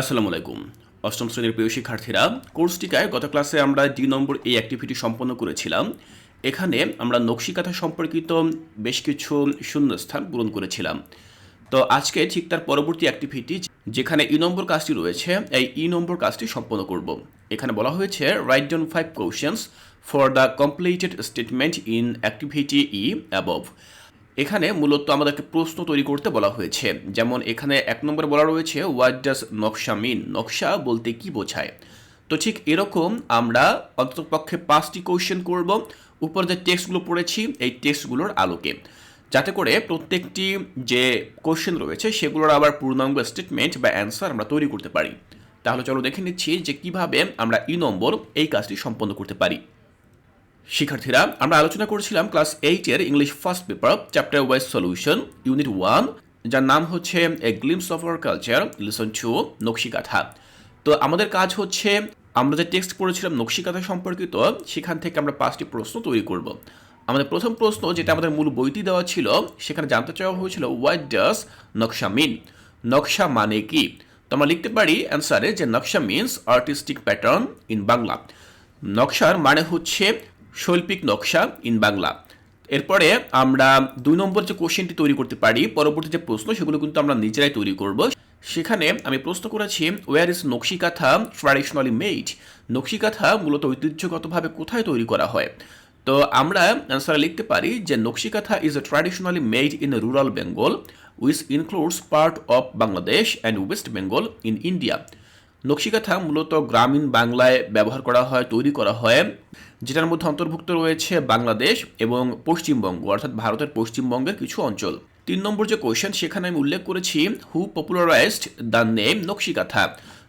আসসালামু আলাইকুম। অষ্টম শ্রেণির প্রিয় শিক্ষার্থীরা কোর্সটিকায় গত ক্লাসে আমরা দুই নম্বর এই অ্যাক্টিভিটি সম্পন্ন করেছিলাম। এখানে আমরা নকশিকাথা সম্পর্কিত বেশ কিছু শূন্যস্থান পূরণ করেছিলাম। তো আজকে ঠিক তার পরবর্তী অ্যাক্টিভিটি যেখানে ই নম্বর কাজটি রয়েছে, এই ই নম্বর কাজটি সম্পন্ন করব। এখানে বলা হয়েছে write down five questions for the completed statement in activity E above এখানে মূলত আমাদেরকে প্রশ্ন তৈরি করতে বলা হয়েছে। যেমন এখানে এক নম্বরে বলা রয়েছে হোয়াট ডাজ নকশা মিন নকশা বলতে কি বোঝায়? তো ঠিক এরকম আমরা অন্ততপক্ষে পাঁচটি কোয়েশ্চেন করব। উপর যে টেক্সটগুলো পড়েছি, এই টেক্সটগুলোর আলোকে। যাতে করে প্রত্যেকটি যে কোয়েশ্চেন রয়েছে, সেগুলোর আবার পূর্ণাঙ্গ স্টেটমেন্ট বা অ্যান্সার আমরা তৈরি করতে পারি। তাহলে চলো দেখে নিচ্ছি যে কীভাবে আমরা ই নম্বর এই কাজটি সম্পন্ন করতে পারি। শিক্ষার্থীরা, আমরা আলোচনা করেছিলাম ক্লাস এইটের English first paper chapter wise solution unit one যার নাম হচ্ছে a glimpse of our culture lesson two Nakshi Kantha. তো আমাদের কাজ হচ্ছে, আমরা যে টেক্সট পড়েছিলাম নকশিকাথা সম্পর্কিত, সেখান থেকে আমরা পাঁচটি প্রশ্ন তৈরি করব। আমাদের প্রথম প্রশ্ন, যেটা আমাদের মূল বইটি দেওয়া ছিল, সেখানে জানতে চাওয়া হয়েছিল হোয়াট ডাস নকশা মিন নকশা মানে কি? তো আমরা লিখতে পারি অ্যান্সারে যে naksha means artistic pattern in Bangla নকশার মানে হচ্ছে শৈল্পিক নকশা ইন বাংলা। এরপরে আমরা দুই নম্বর যে কোশ্চেনটি তৈরি করতে পারি, পরবর্তী যে প্রশ্ন, সেগুলো কিন্তু আমরা নিজেরাই তৈরি করব। সেখানে আমি প্রশ্ন করেছি where is Nakshi Kantha traditionally made Nakshi Kantha মূলত ঐতিহ্যগতভাবে কোথায় তৈরি করা হয়? তো আমরা অ্যান্সারে লিখতে পারি যে, Nakshi Kantha is a traditionally made in rural Bengal which includes part of Bangladesh and West Bengal in India Nakshi Kantha মূলত গ্রামীণ বাংলায় ব্যবহার করা হয়, তৈরি করা হয়, যেটার মধ্যে অন্তর্ভুক্ত রয়েছে বাংলাদেশ এবং পশ্চিমবঙ্গ, অর্থাৎ ভারতের পশ্চিমবঙ্গের কিছু অঞ্চল। তিন নম্বর যে কোয়েশ্চেন সেখানে আমি উল্লেখ করেছি who popularized the name Nakshi Kantha?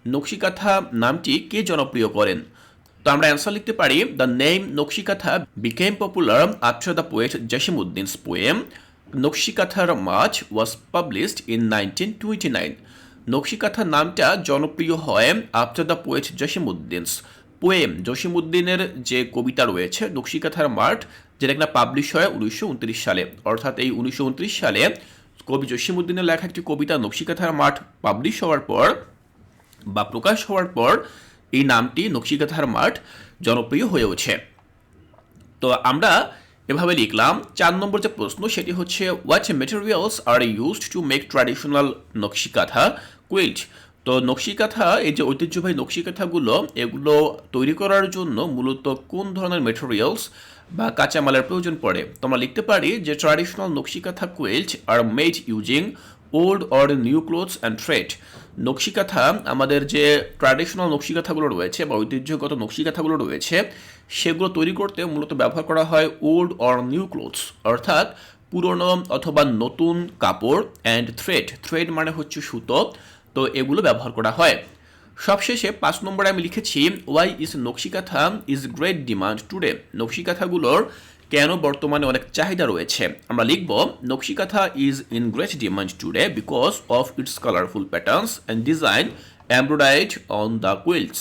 Nakshi Kantha নামটি কে জনপ্রিয় করেন? তো আমরা অ্যান্সার লিখতে পারি the name Nakshi Kantha became popular after the poet Jasimuddin's poem নকশিকাথার much was published in nineteen twenty nine Nakshi Kantha নামটা জনপ্রিয় হয় after the poet Jasimuddin's poem জসিমুদ্দিনের যে কবিতা রয়েছে, নকশিকাথার মাঠ, যেটা কিনা পাবলিশ হয় উনিশশো উনত্রিশ সালে। অর্থাৎ এই উনিশশো উনত্রিশ সালে কবি জসিমুদ্দিনের লেখা একটি কবিতা নকশিকাথার মাঠ পাবলিশ হওয়ার পর বা প্রকাশ হওয়ার পর এই নামটি নকশিকাথার মাঠ জনপ্রিয় হয়ে ওঠে। তো আমরা এভাবে লিখলাম, চার নম্বর যে প্রশ্ন সেটি হচ্ছে what materials are used to make traditional Nakshi Kantha? Quilt তো নকশিকাথা, এই যে ঐতিহ্যবাহী নকশিকাথাগুলো, এগুলো তৈরি করার জন্য মূলত কোন ধরনের মেটেরিয়ালস বা কাঁচামালের প্রয়োজন পড়ে? তো আমরা লিখতে পারি যে traditional Nakshi Kantha quilt are made using old or new clothes and thread Nakshi Kantha, আমাদের যে ট্র্যাডিশনাল নকশিকাথাগুলো রয়েছে বা ঐতিহ্যগত নকশিকাথাগুলো রয়েছে, সেগুলো তৈরি করতে মূলত ব্যবহার করা হয় ওল্ড অর নিউ ক্লোথস অর্থাৎ পুরনো অথবা নতুন কাপড় অ্যান্ড থ্রেড থ্রেড মানে হচ্ছে সুতো। তো এগুলো ব্যবহার করা হয়। সবশেষে পাঁচ নম্বরে আমি লিখেছি why is Nakshi Kantha is great demand today নকশিকাথাগুলোর কেন বর্তমানে অনেক চাহিদা রয়েছে? আমরা লিখব, Nakshi Kantha is in great demand today because of its colourful patterns and design embroidered on the quilts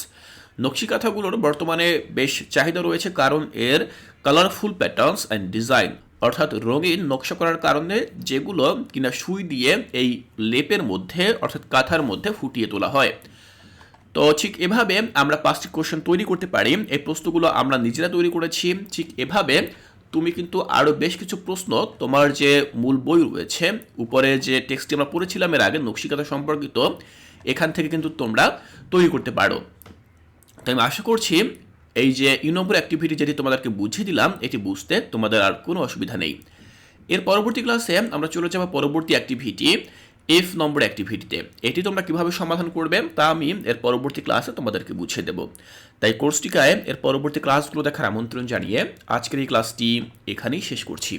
নকশিকাথাগুলোর বর্তমানে বেশ চাহিদা রয়েছে কারণ এর কালারফুল প্যাটার্নস অ্যান্ড ডিজাইন অর্থাৎ রঙিন নকশা করার কারণে যেগুলো কিনা সুই দিয়ে এই লেপের মধ্যে, অর্থাৎ কাঁথার মধ্যে ফুটিয়ে তোলা হয়। তো ঠিক এভাবে আমরা পাঁচটি কোশ্চেন তৈরি করতে পারি। এই প্রশ্নগুলো আমরা নিজেরা তৈরি করেছি। ঠিক এভাবে তুমি কিন্তু আরও বেশ কিছু প্রশ্ন, তোমার যে মূল বই রয়েছে, উপরে যে টেক্সটটি আমরা পড়েছিলাম এর আগে নকশিকাতা সম্পর্কিত, এখান থেকে কিন্তু তোমরা তৈরি করতে পারো। তো আমি আশা করছি এই যে ইউ নম্বর অ্যাক্টিভিটি যেটি তোমাদেরকে বুঝিয়ে দিলাম, এটি বুঝতে তোমাদের আর কোনো অসুবিধা নেই। এর পরবর্তী ক্লাসে আমরা চলে যাব পরবর্তী অ্যাক্টিভিটি এফ নম্বর অ্যাক্টিভিটিতে। এটি তোমরা কীভাবে সমাধান করবে, তা আমি এর পরবর্তী ক্লাসে তোমাদেরকে বুঝিয়ে দেব। তাই কোর্সটিকায় এর পরবর্তী ক্লাসগুলো দেখার আমন্ত্রণ জানিয়ে আজকের এই ক্লাসটি এখানেই শেষ করছি।